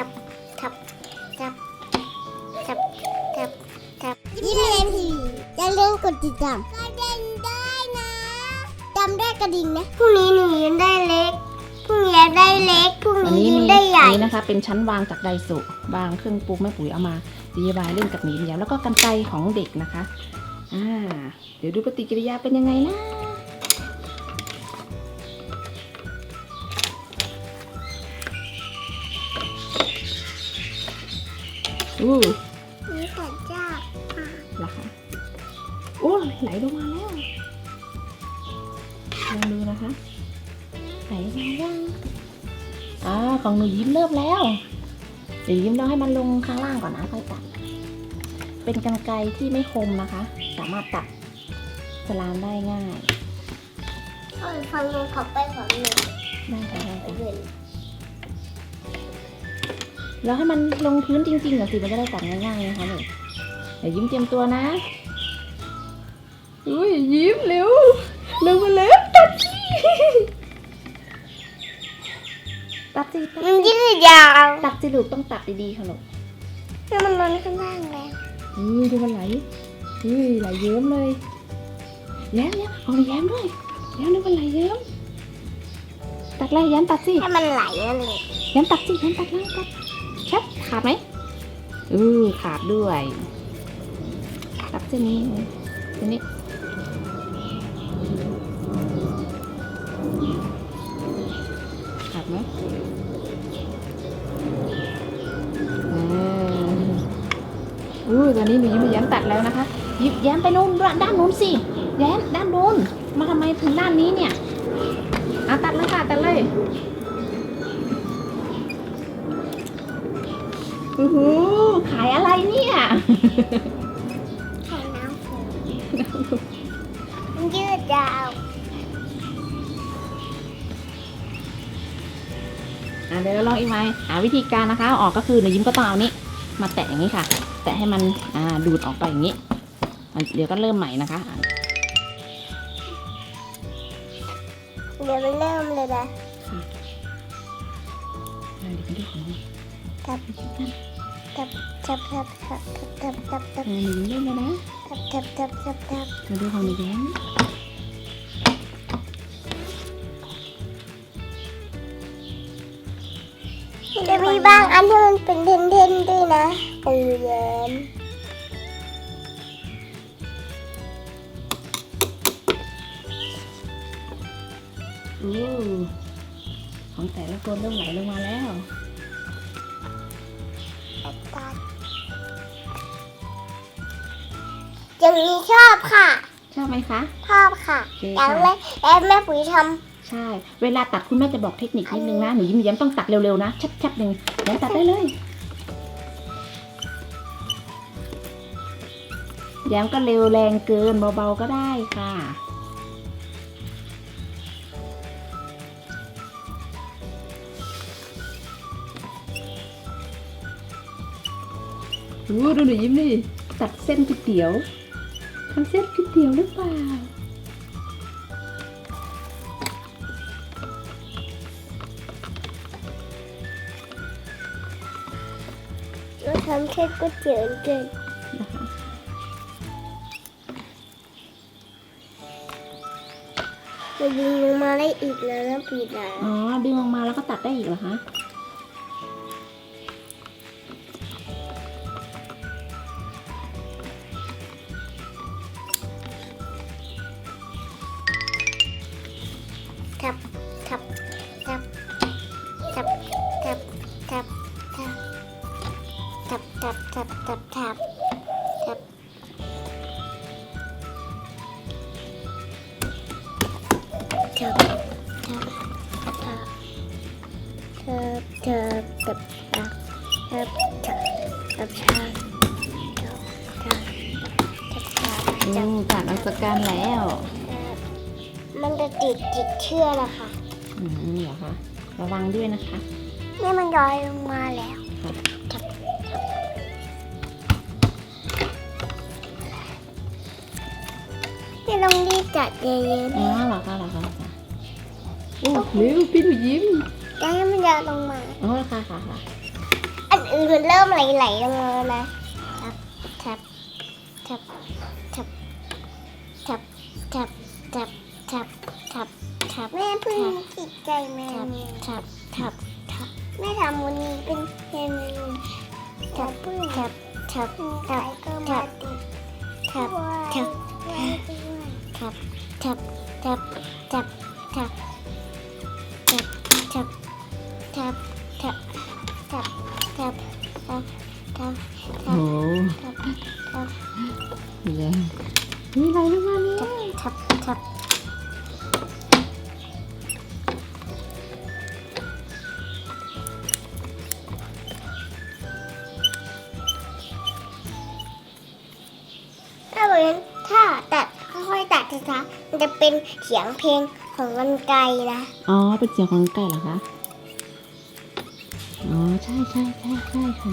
ับทับทับทับทับทับยิ้มเลนทีอย่าลืมกดติดตามกดดิ่งได้นะจำได้กระดิ่งนะพรุ่งนี้หนูยิ้มได้เล็กพรุ่งนี้ได้เล็กพรุ่งนี้นี้ยิ้ได้ใหญ่ นี่นะคะ เป็นชั้นวางจากไดสุ วางเครื่องปรุงแม่ปุ๋ยเอามาดีบายเล่นกับหมีเหมียวแล้วก็กันไกรของเด็กนะคะ อ่า เดี๋ยวดูปฏิกิริยาเป็นยังไงนะ อู้มีแต่จ้าเหรอคะโอ้ไหลลงมาแล้วลองดูนะคะไหลแลงยังอ่าของหนูยิ้มเริ่มแล้วเดี๋ยวยิ้มเราให้มันลงข้างล่างก่อนนะค่อยตัด เป็นกันไกรที่ไม่คมนะคะ สามารถตัดสลามได้ง่ายฟังลงขอบไปของหนูได้ค่ะได้ค่ะ แล้วให้มันลงพื้นจริงๆก่อนสิมันจะได้ตัดง่ายๆนะคะเนี่ยเยิ้มเตรียมตัวนะอุ้ยยิ้มเร็วเร็วมาเร็วตัดสิตัดสิมันสิยืดยาวตัดสิลูกต้องตัดดีๆค่ะลูกแล้วมันล้นข้างล่างเลยอือดูมันไหลอือไหลเยิ้มเลยแย้มแย้มเอาแย้มด้วยแย้มด้วยมันไหลเยิ้มตัดเลยแย้มตัดสิให้มันไหลเลยแย้มตัดสิแย้มตัดเลยตัด ขาดไหมอือขาดด้วยรับเส้นนี้เส้นนี้ขาดไหมอือตอนนี้หนูยิ้มแย้มตัดแล้วนะคะ ยิ้มแย้มไปนู่นด้านนู้นสิแย้มด้านนู้นมาทำไมถึงด้านนี้เนี่ยอะตัดเลยค่ะตัดเลย อือหขายอะไรเนี่ยขายน้ำผงมันยืดยาวอะเดี๋ยวเราลองอีกไหมหาวิธีการนะคะออกก็คือหนูยิ้มก็ต้องเอานี้ มาแตะอย่างนี้ค่ะ แตะให้มันดูดออกไปอย่างนี้เดี๋ยวก็เริ่มใหม่นะคะเดี๋ยวมันเริ่มเลยนะ อะเดี๋ยไปดูของรั ทับนเล่นนะนะทัาดูของหนูแย้จะมีบางอันที่มันเป็นเด่นๆด้วยนะของหย้มอู้ของแต่ละคนเริ่มไหลลงมาแล้ว กันอย่างนี้ชอบค่ะ ชอบไหมคะ ชอบค่ะโอเคยากแม่แม่แม่ปุ๋ยทำใช่ เวลาตัดคุณแม่จะบอกเทคนิคนิดนึงนะหนูยิ้มยิ้มต้องตัดเร็วๆนะชับๆหนึ่งแล้วตัดได้เลย แย้มก็เร็วแรงเกินเบาๆก็ได้ค่ะ ดูดูหนูยิ้มดิตัดเส้นก๋วยเตี๋ยวทำเส้นก๋วยเตี๋ยวหรือเปล่าเราทำเส้นก๋วยเตี๋ยวเก่นดึงออกมาได้อีกแล้วนะปีดาอ๋อดึงออกมาแล้วก็ตัดได้อีกเหรอคะ จับจับจับจับจับจับจับจับจับจับจับจับจับตับตับอัศกตับตับมันจะติดติตับตับตับตับตับตับตับวับตับตับตับตับมับตับตับตับตับจับ พี่ต้องรีบจัดเยอะๆอ๋อนะเหรอคะเหรอคะเหรอคะโอ้เร็วพี่หนูยิ้มอย่าให้มันย้อยลงมา อ๋อค่ะค่ะค่ะมันเริ่มไหลๆลงมาแล้วนะทับทับทับทับทับทับทับทับทับแม่พึ่งติดใจแม่ทับทับทับแม่ทำวันนี้เป็นเป็นทับพึ่งทับทับ ทับทับทับ ทับ ทับ ทับทับทับทับทับทับทับทับทับทับทับทับโอ้โหทับทับนี่เลยนี่อะไรขึ้นมาเนี่ยทับทับถ้าเหมือนถ้าตัด คะมันจะเป็นเสียงเพลงของกันไกลนะอ๋อเป็นเสียงของไกเหรอคะอ๋อใช่ใช่ใช่ใช่ค่ะ